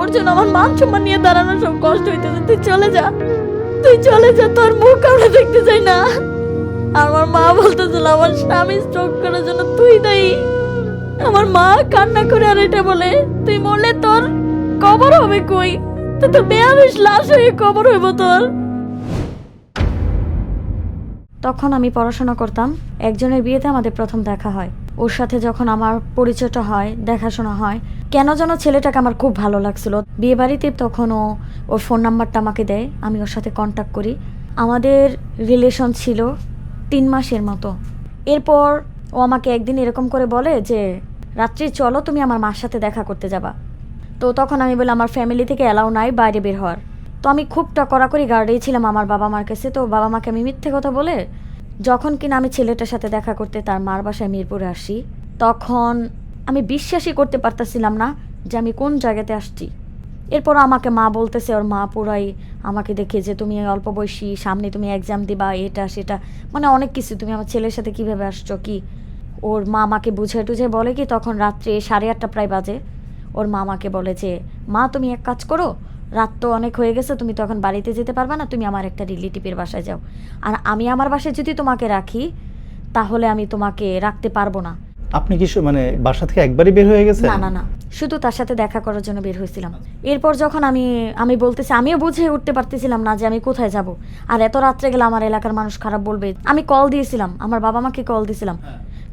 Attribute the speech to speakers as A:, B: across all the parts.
A: ওর জন্য আমার মান সম্মান নিয়ে দাঁড়ানো সব কষ্ট হইতেছে। তুই চলে যা। তুই চলে যা, তোর মুখ আমরা দেখতে চাই না। আমার মা বলতেছিল, আমার স্বামী স্ট্রোক করার জন্য তুই দায়ী। আমার মা কান্না করে আর এটা বলে, তুই মরলে তোর কবর হবে কই? তো তোর বেয়াবিস লাশ হয়ে কবর হইব তোর। তখন আমি পড়াশোনা করতাম। একজনের বিয়েতে আমাদের প্রথম দেখা হয়। ওর সাথে যখন আমার পরিচয়টা হয়, দেখাশোনা হয়, কেন যেন ছেলেটাকে আমার খুব ভালো লাগছিল। বিয়ে বাড়িতে তখন ও ওর ফোন নাম্বারটা আমাকে দেয়, আমি ওর সাথে কন্ট্যাক্ট করি। আমাদের রিলেশন ছিল তিন মাসের মতো। এরপর ও আমাকে একদিন এরকম করে বলে যে, রাত্রি, চলো তুমি আমার মার সাথে দেখা করতে যাবা। তো তখন আমি বলি আমার ফ্যামিলি থেকে অ্যালাউ নাই, বাইরে বের হওয়ার। তো আমি খুব কড়াকড়ি গার্ডেই ছিলাম আমার বাবা মার কাছে। তো বাবা মাকে আমি মিথ্যে কথা বলে যখন কিনা আমি ছেলেটার সাথে দেখা করতে তার মার বাসায় মিরপুরে আসি, তখন আমি বিশ্বাসই করতে পারতেছিলাম না যে আমি কোন জায়গাতে আসছি। এরপর আমাকে মা বলতেছে, ওর মা পুরাই আমাকে দেখে যে তুমি অল্প বয়সী, সামনে তুমি এক্সাম দিবা, এটা, সেটা। মানে অনেক কিছু, তুমি আমার ছেলের সাথে কীভাবে আসছো, কি? ওর মা আমাকে বুঝে টুঝে বলে কি, তখন রাত্রে সাড়ে আটটা প্রায় বাজে। ওর মা আমাকে বলে যে, মা, তুমি এক কাজ করো রাত তো অনেক হয়ে গেছে তুমি তখন বাড়িতে যেতে পারবে না তুমি আমার একটা রিলেটিভের বাসায় যাও। আর আমি আমার বাসায় যদি তোমাকে রাখি তাহলে আমি তোমাকে রাখতে পারব না।
B: আপনি কি মানে বাসা থেকে একবারই বের হয়ে গেছে
A: না না না। শুধু তার সাথে দেখা করার জন্য বের হয়েছিলাম। এরপর যখন আমি আমি বলতেছি আমিও বুঝে উঠতে পারতেছিলাম না যে আমি কোথায় যাব। আর এত রাত্রে গেলে আমার এলাকার মানুষ খারাপ বলবে। আমি কল দিয়েছিলাম আমার বাবা মাকে কল দিয়েছিলাম।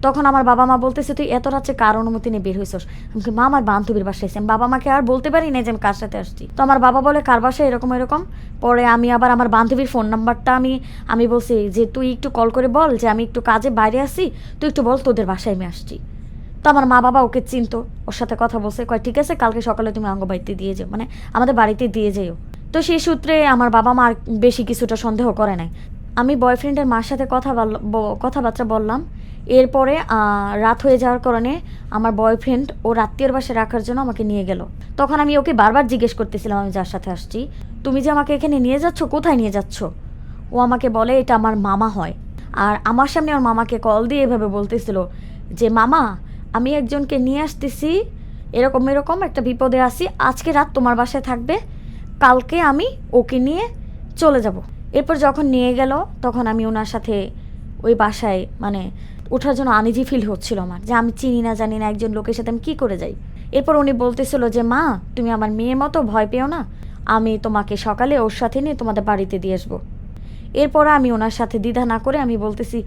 A: তখন আমার বাবা মা বলতেছে, তুই এত রাত্রে কার অনুমতি নিয়ে বের হয়েছিস আমি মা আমার বান্ধবীর বাসায় আমি বাবা মাকে আর বলতে পারি না যে আমি কার সাথে আসছি। তো আমার বাবা বলে, কার বাসায়? এরকম এরকম। পরে আমি আবার আমার বান্ধবীর ফোন নাম্বারটা আমি আমি বলছি যে, তুই একটু কল করে বল যে, আমি একটু কাজে বাইরে আসি তুই একটু বল তোদের বাসায় আমি আসছি। তো আমার মা বাবা ওকে চিনতো, ওর সাথে কথা বলছে, কয়, ঠিক আছে, কালকে সকালে তুমি অঙ্গবাড়িতে দিয়ে যাও মানে আমাদের বাড়িতে দিয়ে যেও। তো সেই সূত্রে আমার বাবা মা বেশি কিছুটা সন্দেহ করে নাই। আমি বয়ফ্রেন্ডের মার সাথে কথা কথাবার্তা বললাম। এরপরে রাত হয়ে যাওয়ার কারণে আমার বয়ফ্রেন্ড ও রাত্রির বাসায় রাখার জন্য আমাকে নিয়ে গেল। তখন আমি ওকে বারবার জিজ্ঞেস করতেছিলাম, আমি যার সাথে আসছি? তুমি যে আমাকে এখানে নিয়ে যাচ্ছ, কোথায় নিয়ে যাচ্ছ? ও আমাকে বলে, এটা আমার মামা হয়। আর আমার সামনে আমার মামাকে কল দিয়ে এভাবে বলতেছিল যে, মামা, আমি একজনকে নিয়ে আসতেছি, এরকম এরকম একটা বিপদে আসি আজকে রাত তোমার বাসায় থাকবে, কালকে আমি ওকে নিয়ে চলে যাব। এরপর যখন নিয়ে গেল, তখন আমি ওনার সাথে ওই বাসায় মানে ওঠার জন্য আনিজি ফিল হচ্ছিল আমার, যে আমি চিনি না, জানি না একজন লোকের সাথে আমি কী করে যাই। এরপর উনি বলতেছিল যে, মা, তুমি আমার মেয়ের মতো ভয় পেও না। আমি তোমাকে সকালে ওর সাথে নিয়ে তোমাদের বাড়িতে দিয়ে আসব। এরপর আমি ওনার সাথে দ্বিধা না করে আমি বলতেছি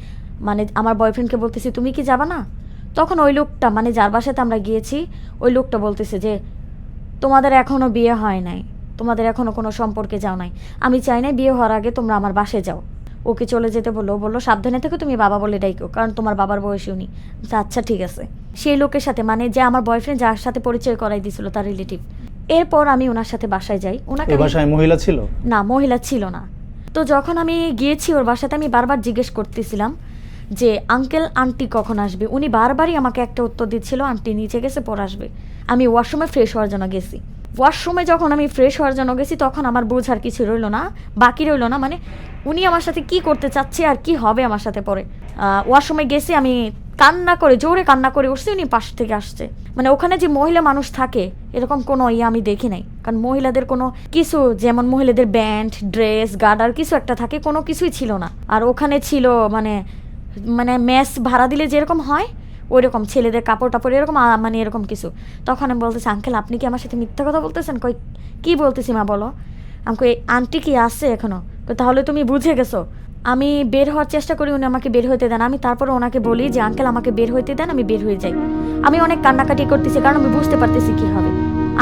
A: মানে আমার বয়ফ্রেন্ডকে বলতেছি, তুমি কি যাবা না? তখন ওই লোকটা মানে যার বাসাতে আমরা গিয়েছি, ওই লোকটা বলতেছে যে, তোমাদের এখনও বিয়ে হয় নাই। তোমাদের এখনও কোনো সম্পর্কে যাও নাই। আমি চাই না বিয়ে হওয়ার আগে তোমরা আমার বাসে যাও। ওকে চলে যেতে বলল। বলল সাবধানে থেকে তুমি বাবা বলে ডাইকো কারণ তোমার বাবার বয়সী উনি। আচ্ছা ঠিক আছে। সেই লোকের সাথে মানে যে আমার বয়ফ্রেন্ড যার সাথে পরিচয় করাই দিছিল তার রিলেটিভ এরপর আমি ওনার সাথে বাসায় যাই। ওনাকে
B: বাসায় মহিলা ছিল?
A: না মহিলা ছিল না। তো যখন আমি গিয়েছি ওর বাসাতে আমি বারবার জিজ্ঞেস করতেছিলাম যে আঙ্কেল আন্টি কখন আসবে? উনি বারবারই আমাকে একটা উত্তর দিচ্ছিল আন্টি নিচে গেছে পর আসবে। আমি ওয়াশরুমে ফ্রেশ হওয়ার জন্য গেছি। ওয়াশরুমে যখন আমি ফ্রেশ হওয়ার জন্য গেছি, তখন আমার বোঝার কিছু রইল না, বাকি রইল না। মানে উনি আমার সাথে কি করতে চাচ্ছে আর কি হবে আমার সাথে পরে। ওয়াশরুমে গেছি, আমি কান্না করে, জোরে কান্না করে উঠছি, উনি পাশ থেকে আসছে। মানে ওখানে যে মহিলা মানুষ থাকে, এরকম কোনো ইয়ে আমি দেখি নাই। কারণ মহিলাদের কোনো কিছু, যেমন মহিলাদের ব্যান্ড ড্রেস গার্ডার কিছু একটা থাকে, কোনো কিছুই ছিল না। আর ওখানে ছিল মানে মানে মেস ভাড়া দিলে যেরকম হয় ওই রকম ছেলেদের কাপড় টাপড়, এরকম মানে এরকম কিছু। তখন আমি বলতেছি, আঙ্কেল, আপনি কি আমার সাথে মিথ্যা কথা বলতেছেন? কই, কি বলতেছি মা, বলো? আমাকে আন্টি কি আসছে এখনও? তো তাহলে তুমি বুঝে গেছো। আমি বের হওয়ার চেষ্টা করি, উনি আমাকে বের হইতে দেন। আমি তারপরে ওনাকে বলি যে, আঙ্কেল, আমাকে বের হইতে দেন, আমি বের হয়ে যাই। আমি অনেক কান্নাকাটি করতেছি, কারণ আমি বুঝতে পারতেছি কি হবে।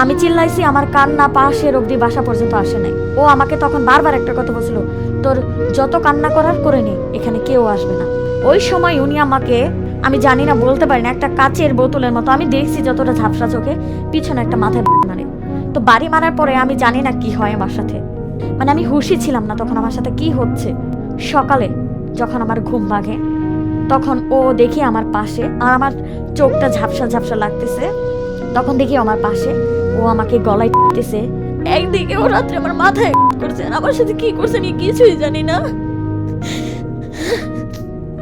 A: আমি চিল্লাইছি, আমার কান্না পাশের অবধি বাসা পর্যন্ত আসে নাই। ও আমাকে তখন বারবার একটা কথা বলছিল, তোর যত কান্না করার করে নে, এখানে কেউ আসবে না। ওই সময় উনি আমাকে আমি জানি না, বলতে পারি না, একটা কাচের বোতলের মতো। আমি দেখছি যতটা ঝাপসা চোখে, পিছনে একটা মাথায় মারে তো বাড়ি মারার পরে আমি জানি না কি হয় আমার সাথে। মানে আমি হুশি ছিলাম না তখন আমার সাথে কি হচ্ছে। সকালে যখন আমার ঘুম ভাঙে, তখন ও দেখি আমার পাশে, আর আমার চোখটা ঝাপসা ঝাপসা লাগতেছে। তখন দেখি আমার পাশে, ও আমাকে গলায় টিপতেছে। একদিকে ও রাত্রে আমার মাথায় করছে আমার সাথে কি করছে আমি কিছুই জানি না।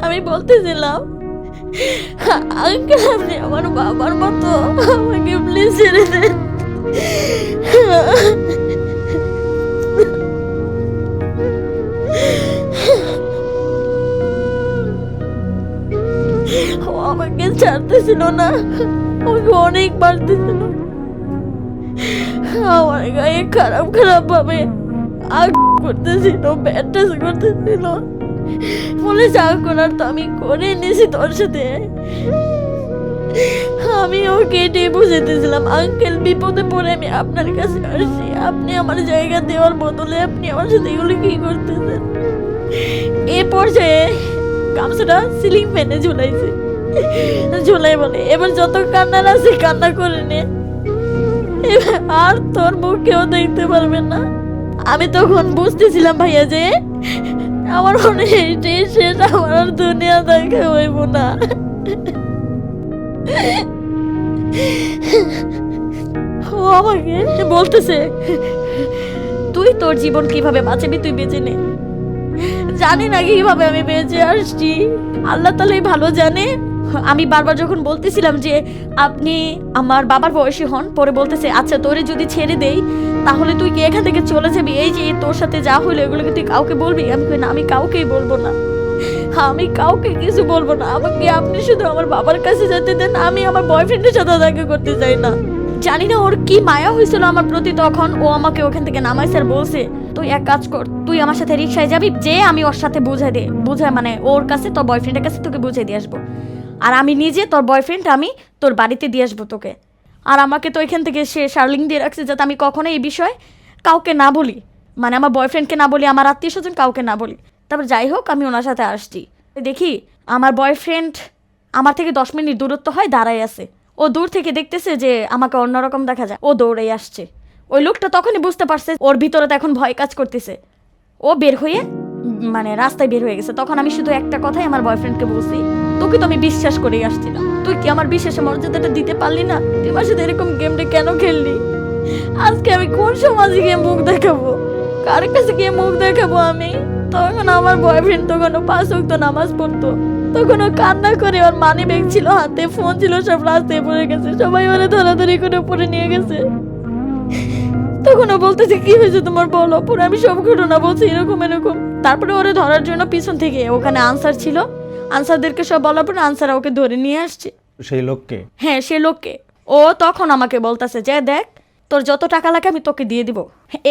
A: আমি বলতে বলতেছিলাম আঙ্কেল আমার বাবার মতো আমাকে প্লিজ ছেড়ে দেন। আমাকে ছাড়তে ছিল না, আমাকে অনেক মারতেছিল। আমার গায়ে খারাপ খারাপ ভাবে আগ করতেছিল, ব্যান্ডেজ করতেছিল। বলে যা করার তো আমি করে নিয়েছি তোর সাথে। আমি ওকে এটাই বুঝাইতেছিলাম আঙ্কেল বিপদে পড়ে আমি আপনার কাছে আসছি। আপনি আমার জায়গা দেওয়ার বদলে আপনি আমার সাথে এগুলো কি করতেছেন? এ পর্যায়ে গামছাটা সিলিং ফ্যানে ঝুলাইছে। ঝুলাই বলে, এবার যত কান্নার আছে কান্না করে নে। আর তোর মুখ কেউ দেখতে পারবে না। আমি তখন বুঝতেছিলাম ভাইয়া যে আমার মনে এটাই শেষ আমার আর দুনিয়া দেখা হইব না। ও আমাকে বলতেছে, তুই তোর জীবন কীভাবে বাঁচাবি তুই বেঁচে নে। জানি না কীভাবে আমি বেঁচে আসছি। আল্লাহ তালাই ভালো জানে। আমি বারবার যখন বলতেছিলাম যে আপনি আমার বাবার বয়সী হন, পরে বলতেছে আচ্ছা তোরে যদি ছেড়ে দেই, তাহলে তুই কি এখান থেকে চলে যাবি? এই যে তোর সাথে যা হলো এগুলোকে তুই কাউকে বলবি? আমি না, আমি কাউকেই বলব না। আমি কাউকে কিছু বলব না। আমাকে আপনি শুধু আমার বাবার কাছে যেতে দেন, আমি আমার বয়ফ্রেন্ডের সাথে দেখা করতে চাই না। জানি না ওর কি মায়া হয়েছিল আমার প্রতি তখন, ও আমাকে ওখান থেকে নামাইছে আর বলছে, তুই এক কাজ কর, তুই আমার সাথে রিক্সায় যাবি, যে আমি ওর সাথে বুঝাই দে, বুঝাই মানে ওর কাছে, তোর বয়ফ্রেন্ডের কাছে তোকে বুঝাই দিয়ে আসব। আর আমি নিজে তোর বয়ফ্রেন্ড আমি তোর বাড়িতে দিয়ে আসব তোকে। আর আমাকে তো এখান থেকে সে শার্লিং দিয়ে রাখছে যাতে আমি কখনো এই বিষয়ে কাউকে না বলি। মানে আমার বয়ফ্রেন্ডকে না বলি, আমার আত্মীয় স্বজন কাউকে না বলি। তারপর যাই হোক, আমি ওনার সাথে আসছি। দেখি, আমার বয়ফ্রেন্ড আমার থেকে দশ মিনিট দূরত্ব হয় দাঁড়াই আছে। ও দূর থেকে দেখতেছে যে আমাকে অন্যরকম দেখা যায়। ও দৌড়ে আসছে। ওই লোকটা তখনই বুঝতে পারছে, ওর ভিতরে তো এখন ভয় কাজ করতেছে। ও বের হয়ে মানে রাস্তায় বের হয়ে গেছে। তখন আমি শুধু একটা কথাই আমার বয়ফ্রেন্ডকে বলছি তোকে তো আমি বিশ্বাস করেই আসছিলাম। তুই কি আমার বিশ্বাসের মর্যাদাটা দিতে পারলি না? তুই আমার সাথে এরকম গেমটা কেন খেললি? আজকে আমি কোন সমাজে গিয়ে মুখ দেখাবো? কার কাছে গিয়ে মুখ দেখাবো আমি? তখন আমার বয়ফ্রেন্ড তখন ও পাঁচ ওয়াক্ত নামাজ পড়তো। তখন ও কান্না করে ওর মানি ব্যাগ ছিল, হাতে ফোন ছিল, সব রাস্তায় পড়ে গেছে। সবাই ওরে ধরাধরি করে পড়ে নিয়ে গেছে। তখন ও বলতেছে, কি হয়েছে তোমার? বলো। পুরো আমি সব ঘটনা বলছি, এরকম এরকম। তারপরে ওরে ধরার জন্য পিছন থেকে ওখানে আনসার ছিল। আনসারদেরকে সব বলার পরে আনসার ওকে ধরে নিয়ে আসছে।
B: সেই লোককে?
A: হ্যাঁ সে লোককে। ও তখন আমাকে বলতেছে যে দেখ তোর যত টাকা লাগে আমি তোকে দিয়ে দিব।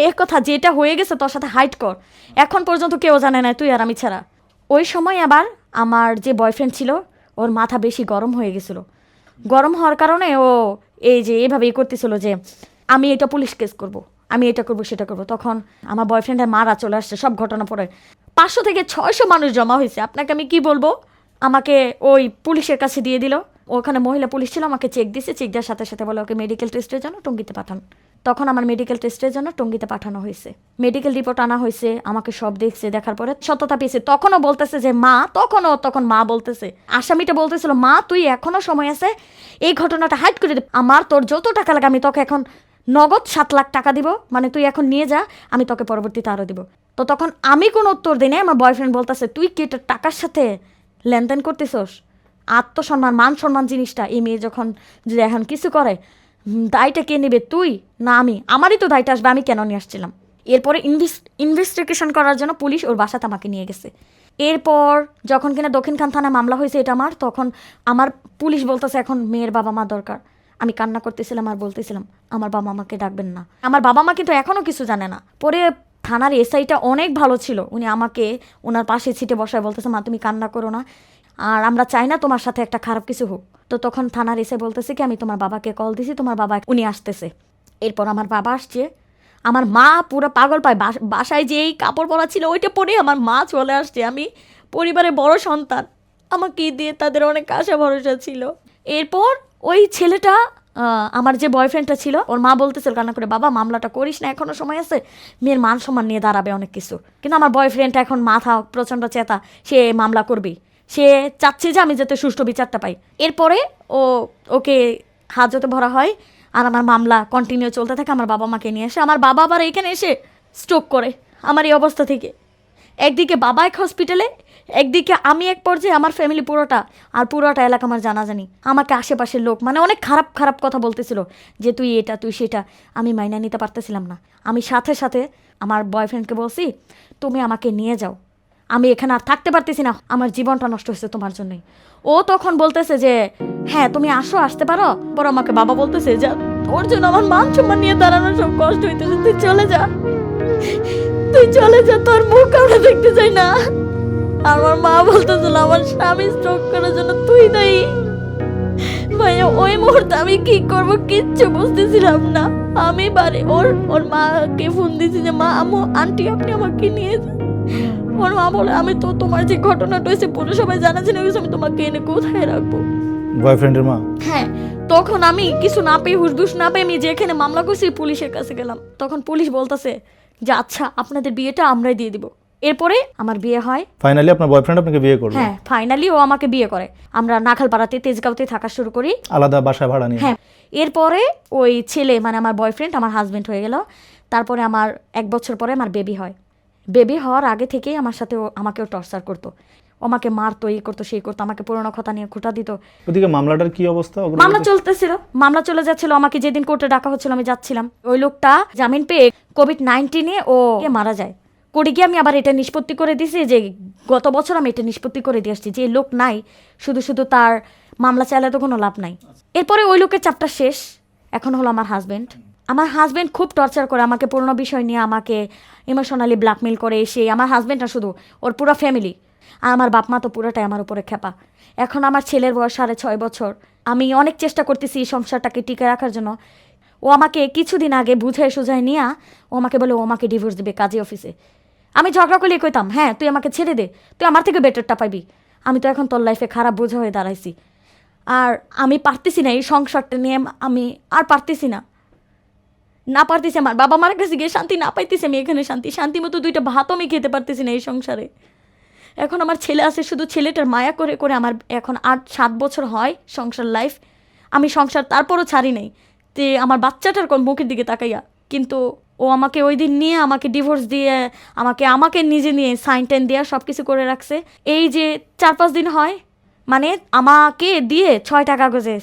A: এ কথা যেটা হয়ে গেছে তোর সাথে হাইট কর। এখন পর্যন্ত কেউ জানে না তুই আর আমি ছাড়া। ওই সময় আবার আমার যে বয়ফ্রেন্ড ছিল ওর মাথা বেশি গরম হয়ে গেছিল। গরম হওয়ার কারণে ও এই যে এভাবে এ করতেছিল যে আমি এটা পুলিশ কেস করব। আমি এটা করব, সেটা করব। তখন আমার বয়ফ্রেন্ডের মারা চলে আসছে সব ঘটনা পরে। পাঁচশো থেকে ছয়শো মানুষ জমা হয়েছে। আপনাকে আমি কি বলব? আমাকে ওই পুলিশের কাছে দিয়ে দিল। ওখানে মহিলা পুলিশ ছিল, আমাকে চেক দিছে। চেক দেওয়ার সাথে সাথে বলে, ওকে মেডিকেল টেস্টের জন্য টঙ্গিতে পাঠান। তখন আমার মেডিকেল টেস্টের জন্য টঙ্গিতে পাঠানো হয়েছে। মেডিকেল রিপোর্ট আনা হয়েছে, আমাকে সব দেখছে, দেখার পরে সততা পেয়েছে। তখনও বলতেছে যে, মা, তখনও, তখন মা বলতেছে। আসামিটা বলতেছিল, মা, তুই এখনও সময় আছে এই ঘটনাটা হাইট করে দে। আমার তোর যত টাকা লাগে, আমি তোকে এখন নগদ সাত লাখ টাকা দিব। মানে তুই এখন নিয়ে যা, আমি তোকে পরবর্তীতে আরও দিব। তো তখন আমি কোনো উত্তর দিই নাই। আমার বয়ফ্রেন্ড বলতেছে, তুই কি এটা টাকার সাথে লেনদেন করতেছস? আত্মসম্মান মান সম্মান জিনিসটা। এই মেয়ে যখন যদি এখন কিছু করে দায়টা কে নেবে? তুই? না, আমি। আমারই তো দায়টা আসবে, আমি কেন নিয়ে আসছিলাম? এরপরে ইনভেস্টিগেশন করার জন্য পুলিশ ওর বাসাতে আমাকে নিয়ে গেছে। এরপর যখন কিনা দক্ষিণখান থানায় মামলা হয়েছে এটা আমার, তখন আমার পুলিশ বলতেছে, এখন মেয়ের বাবা মা দরকার। আমি কান্না করতেছিলাম আর বলতেছিলাম, আমার বাবা মাকে ডাকবেন না। আমার বাবা মা কিন্তু এখনও কিছু জানে না। পরে থানার এসআইটা অনেক ভালো ছিল। উনি আমাকে ওনার পাশে ছিটে বসায় বলতেছে, মা, তুমি কান্না করো না। আর আমরা চাই না তোমার সাথে একটা খারাপ কিছু হোক। তো তখন থানার এসে বলতেছে কি, আমি তোমার বাবাকে কল দিছি, তোমার বাবা উনি আসতেছে। এরপর আমার বাবা আসছে। আমার মা পুরো পাগল পায়। বাস- বাসায় যেই কাপড় পরা ছিল, ওইটা পরে আমার মা চলে আসছে। আমি পরিবারের বড় সন্তান। আমাকে দিয়ে তাদের অনেক আশা ভরসা ছিল। এরপর ওই ছেলেটা আমার যে বয়ফ্রেন্ডটা ছিল, ওর মা বলতেছিল কান্না করে, বাবা, মামলাটা করিস না, এখনও সময় আছে? মেয়ের মান সম্মান নিয়ে দাঁড়াবে অনেক কিছু। কিন্তু আমার বয়ফ্রেন্ড এখন মাথা প্রচণ্ড চেতা, সে মামলা করবেই সে চাচ্ছে যে আমি যাতে সুষ্ঠু বিচারটা পাই। এরপরে ও, ওকে হাজতে ভরা হয় আর আমার মামলা কন্টিনিউ চলতে থাকে, আমার বাবা মাকে নিয়ে এসে, আমার বাবা আবার এখানে এসে স্ট্রোক করে আমার এই অবস্থা থেকে। একদিকে বাবা এক হসপিটালে একদিকে আমি এক পর্যায়ে, আমার ফ্যামিলি পুরোটা, আর পুরোটা এলাকা আমার জানাজানি। আমাকে আশেপাশের লোক মানে অনেক খারাপ খারাপ কথা বলতেছিল যে তুই এটা, তুই সেটা। আমি মাইনা নিতে পারতেছিলাম না। আমি সাথে সাথে আমার বয়ফ্রেন্ডকে বলছি, তুমি আমাকে নিয়ে যাও। আমি এখানে আর থাকতে পারতেছি না। আমার জীবনটা নষ্ট হয়েছে তোমার জন্যই। ও তখন বলতেছে যে হ্যাঁ তুমি আসো, আসতে পারো। পর আমাকে বাবা বলতেছে যে, তোর জন্য আমার মান সম্মান নিয়ে দাঁড়ানো সব কষ্ট হইতেছে। তুই চলে যা। তুই চলে যা, তোর মুখ আমরা দেখতে চাই না। আমার মা বলতেছিল আমার স্বামী স্ট্রোক করার জন্য তুই দায়ী। ভাইয়া ওই মুহূর্তে আমি কি করব কিচ্ছু বুঝতেছিলাম না। আমি বাড়ি ওর ওর মাকে ফোন দিয়েছি যে মা আমু আন্টি আপনি আমাকে নিয়ে ওর মা বলে আমি তো তোমার যে ঘটনাটা হয়েছে পুরো সবাই জানাচ্ছি না আমি তোমাকে এনে কোথায় রাখব?
B: বয়ফ্রেন্ডের মা?
A: হ্যাঁ তখন আমি কিছু না পেয়ে হুসদুস না পেয়ে আমি যেখানে মামলা করছি পুলিশের কাছে গেলাম। তখন পুলিশ বলতেছে যে আচ্ছা আপনাদের বিয়েটা আমরাই দিয়ে দিব। এরপরে আমার বিয়ে হয়।
B: ফাইনালি আপনার বয়ফ্রেন্ড আপনাকে বিয়ে করল?
A: হ্যাঁ ফাইনালি ও আমাকে বিয়ে করে। আমরা নাখালপাড়াতে তেজগাঁওতে থাকা শুরু করি।
B: আলাদা বাসা ভাড়া নিয়ে?
A: হ্যাঁ এরপরে ওই ছেলে মানে আমার বয়ফ্রেন্ড আমার হাজবেন্ড হয়ে গেল। তারপরে আমার এক বছর পরে আমার বেবি হয়। বেবি হওয়ার আগে থেকেই আমার সাথে ও আমাকেও টর্চার করতো। আমাকে মারতো এই করতো সেই করতো আমাকে পুরোনো কথা নিয়ে খুঁটা দিত।
B: ওদিকে মামলাটার কি অবস্থা?
A: মামলা চলতেছিল মামলা চলে যাচ্ছিল। আমাকে যেদিন কোর্টে ডাকা হচ্ছিল আমি যাচ্ছিলাম। ওই লোকটা জামিন পেয়ে কোভিড নাইন্টিনে ও মারা যায়? করে গিয়ে আমি আবার এটা নিষ্পত্তি করে দিছি যে গত বছর আমি এটা নিষ্পত্তি করে দিয়ে আসছি। যে লোক নাই, শুধু শুধু তার মামলা চাইলে তো কোনো লাভ নাই। এরপরে ওই লোকের চাপটা শেষ। এখন হলো আমার হাজবেন্ড আমার হাজব্যান্ড খুব টর্চার করে আমাকে পুরনো বিষয় নিয়ে আমাকে ইমোশনালি ব্ল্যাকমেল করে এসে। আমার হাজবেন্ড না শুধু, ওর পুরো ফ্যামিলি আর আমার বাপ মা তো পুরোটাই আমার উপরে খেপা এখন আমার ছেলের বয়স সাড়ে ছয় বছর। আমি অনেক চেষ্টা করতেছি এই সংসারটাকে টিকে রাখার জন্য। ও আমাকে কিছুদিন আগে বুঝে সুঝায় নিয়ে ও আমাকে বলে, ও আমাকে ডিভোর্স দেবে কাজী অফিসে। আমি ঝগড়া করলে কইতাম হ্যাঁ তুই আমাকে ছেড়ে দে, তুই আমার থেকে বেটারটা পাবি আমি তো এখন তোর লাইফে খারাপ বোঝা হয়ে দাঁড়াইছি। আর আমি পারতেছি না এই সংসারটা নিয়ে, আমি আর পারতেছি না। না পারতেছি, আমার বাবা মার কাছে গিয়ে শান্তি না পাইতেছি আমি এখানে শান্তি। শান্তি মতো দুইটা ভাতও আমি খেতে পারতেছি না এই সংসারে। এখন আমার ছেলে আছে, শুধু ছেলেটার মায়া করে করে আমার এখন আট, সাত বছর হয় সংসার লাইফ আমি সংসার তারপরও ছাড়ি নাই। তে আমার বাচ্চাটার কোন মুখের দিকে তাকাইয়া, কিন্তু ও আমাকে ওই দিন নিয়ে আমাকে ডিভোর্স দিয়ে আমাকে আমাকে নিজে নিয়ে সাইন টাইন দেওয়া সব কিছু করে রাখছে। এই যে চার পাঁচ দিন হয় মানে আমাকে দিয়ে ছয়টা কাগজে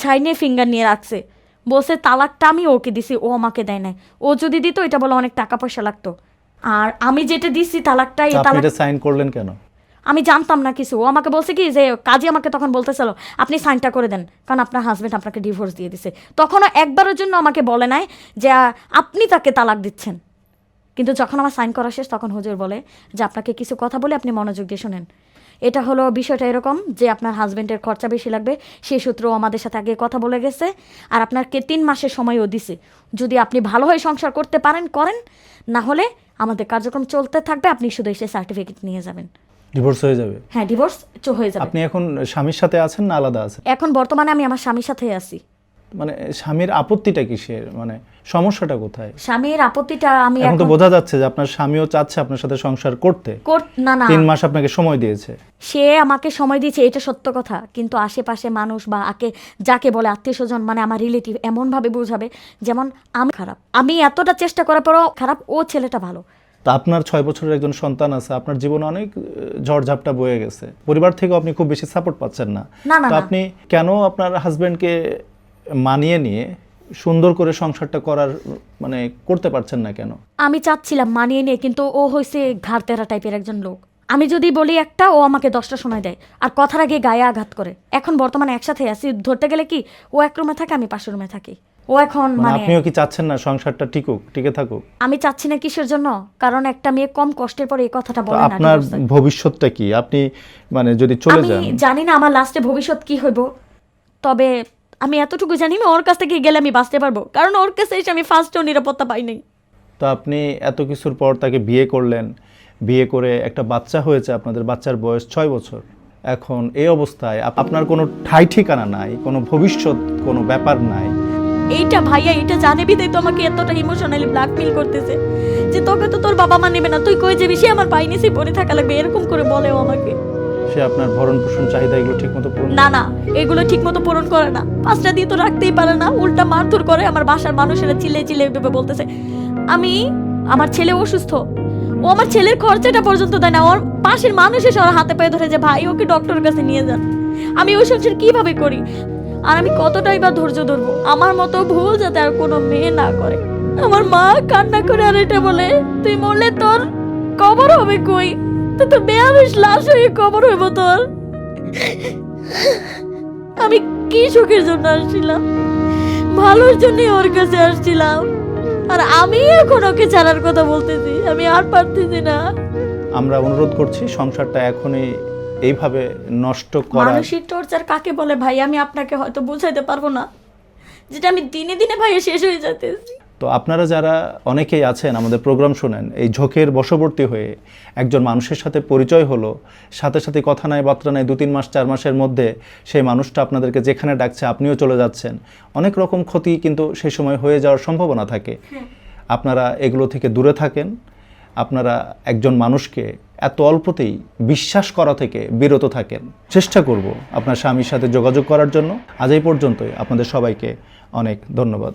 A: সাইনে ফিঙ্গার নিয়ে রাখছে। বলছে তালাকটা আমি ওকে দিছি ও আমাকে দেয় নাই। ও যদি দিত এটা বলে অনেক টাকা পয়সা লাগতো। আর আমি যেটা দিছি তালাকটা এই
B: তা
A: তালাক
B: সাইন করলেন কেন?
A: আমি জানতাম না কিছু। ও আমাকে বলছে কি যে, কাজী আমাকে তখন বলতেছিল, আপনি সাইনটা করে দেন, কারণ আপনার হাজবেন্ড আপনাকে ডিভোর্স দিয়ে দিছে। তখনও একবারের জন্য আমাকে বলে নাই যে, আপনি তাকে তালাক দিচ্ছেন। কিন্তু যখন আমার সাইন করা শেষ, তখন হুজুর বলে যে, আপনাকে কিছু কথা বলে আপনি মনোযোগ দিয়ে শোনেন। এটা হলো বিষয়টা এরকম যে, আপনার হাজবেন্ডের খরচা বেশি লাগবে। সেই সূত্র আমাদের সাথে আগে কথা বলে গেছে। আর আপনাকে তিন মাসের সময়ও দিছে। যদি আপনি ভালোভাবে সংসার করতে পারেন, করেন। না হলে আমাদের কার্যক্রম চলতে থাকবে, আপনি শুধু এসে সার্টিফিকেট নিয়ে যাবেন।
B: ডিভোর্স হয়ে যাবে?
A: হ্যাঁ ডিভোর্স হয়ে যাবে।
B: আপনি এখন স্বামীর সাথে আছেন না আলাদা আছেন?
A: এখন বর্তমানে আমি আমার স্বামীর সাথেই আছি।
B: মানে স্বামীর আপত্তিটা কিসের? মানে সমস্যাটা কোথায়?
A: স্বামীর আপত্তিটা আমি
B: এখন তো বোঝা যাচ্ছে যে আপনার স্বামীও চাচ্ছে আপনার সাথে সংসার করতে।
A: না না।
B: তিন মাস আপনাকে সময় দিয়েছে।
A: সে আমাকে সময় দিয়েছে এটা সত্য কথা। কিন্তু আশেপাশে মানুষ বা আকে যাকে বলে আত্মীয় স্বজন মানে আমার রিলেটিভ এমনভাবে বোঝাবে যেমন আমি খারাপ। আমি এতটা চেষ্টা করার পরও খারাপ ও ছেলেটা ভালো।
B: তা আপনার ছয় বছরের একজন সন্তান আছে আপনার জীবনে অনেক ঝড়ঝাপটা বয়ে গেছে। পরিবার থেকে আপনি খুব বেশি সাপোর্ট পাচ্ছেন না। তো আপনি কেন আপনার হাজবেন্ডকে মানিয়ে নিয়ে সুন্দর করে সংসারটা করার মানে করতে পারছেন না কেন?
A: আমি চাচ্ছিলাম মানিয়ে নিয়ে কিন্তু ও হয়েছে ঘাড়তেরা টাইপের একজন লোক। আমি যদি বলি একটা ও আমাকে দশটা সময় দেয় আর কথার আগে গায়ে আঘাত করে। এখন বর্তমানে একসাথে আছি ধরতে গেলে কি ও এক রুমে থাকে আমি পাশের রুমে থাকি। ও এখন
B: মানে
A: মানে
B: আপনিও কি চাচ্ছেন না সংসারটা টিকুক টিকে থাকুক?
A: আমি চাচ্ছি না কিসের জন্য? কারণ একটা মেয়ে কম কষ্টের পরে এই কথাটা বলে না
B: আপনার ভবিষ্যৎটা কি? আপনি মানে যদি চলে যান।
A: আমি জানি না আমার লাস্টে ভবিষ্যৎ কি হইব তবে আমি এতটুকু জানি আমি ওর কাছ থেকে গেলে আমি বাঁচতে পারব কারণ ওর কাছে এসে আমি ফার্স্টেও নিরাপত্তা পাই নাই।
B: তো আপনি এত কিছুর পর তাকে বিয়ে করলেন বিয়ে করে একটা বাচ্চা হয়েছে আপনাদের বাচ্চার বয়স ছয় বছর। এখন এই অবস্থায় আপনার কোনো ঠাই ঠিকানা নাই কোনো ভবিষ্যৎ কোনো ব্যাপার নাই।
A: এইটা ভাইয়া এটা জানে বিদায় তো আমাকে এতটা ইমোশনালি ব্ল্যাকমেল করতেছে। যে তোকে তো তোর বাবা মা নেবে না তুই কই যাবি? সে আমার পাই নিচে পড়ে থাকা লাগবে এরকম করে বলেও আমাকে।
B: সে আপনার ভরণ পোষণ চাহিদা এগুলো ঠিক মতো পূরণ
A: না না এগুলো ঠিক মতো পূরণ করে না। পাঁচটা দিয়ে তো রাখতেই পারে না উল্টা মারধর করে আমার বাসার মানুষেরা চিলে চিলে ভেবে বলতেছে। আমি আমার ছেলে অসুস্থ। ও আমার ছেলের খরচাটা পর্যন্ত দেয় না ওর পাশের মানুষ এসে ওর হাতে পায়ে ধরে যে ভাই ওকে ডক্টরের কাছে নিয়ে যান। আমি ওই সংসার কীভাবে করি? আর আমি কতটাই বা ধৈর্য ধরবো? আমার মতো ভুল যাতে আর কোনো মেয়ে না করে। আমার মা কান্না করে আর এটা বলে, তুই মরলে তোর কবর হবে কই? তো তো বেয়ামিস লাশ হয়ে কবর হইব তোর। আমি কি সুখের জন্য আসছিলাম? ভালোর জন্য ওর কাছে আসছিলাম। আর আমি এখন ওকে ছাড়ার কথা বলতেছি, আমি আর পারতেছি না।
B: আমরা অনুরোধ করছি, সংসারটা এখনই এইভাবে নষ্ট করা
A: মানসিক টর্চার কাকে বলে ভাই? আমি আপনাকে হয়তো বুঝাইতে পারব না। যেটা আমি দিনে দিনে ভাই শেষ হয়ে যেতেছি
B: তো আপনারা যারা অনেকেই আছেন আমাদের প্রোগ্রাম শোনেন এই ঝোঁকের বশবর্তী হয়ে একজন মানুষের সাথে পরিচয় হলো সাথে সাথে কথা নাই বার্তা নাই দু তিন মাস চার মাসের মধ্যে সেই মানুষটা আপনাদেরকে যেখানে ডাকছে আপনিও চলে যাচ্ছেন। অনেক রকম ক্ষতি কিন্তু সেই সময় হয়ে যাওয়ার সম্ভাবনা থাকে। আপনারা এগুলো থেকে দূরে থাকেন আপনারা একজন মানুষকে এত অল্পতেই বিশ্বাস করা থেকে বিরত থাকেন। চেষ্টা করব আপনার স্বামীর সাথে যোগাযোগ করার জন্য। আজ এই পর্যন্তই। আপনাদের সবাইকে অনেক ধন্যবাদ।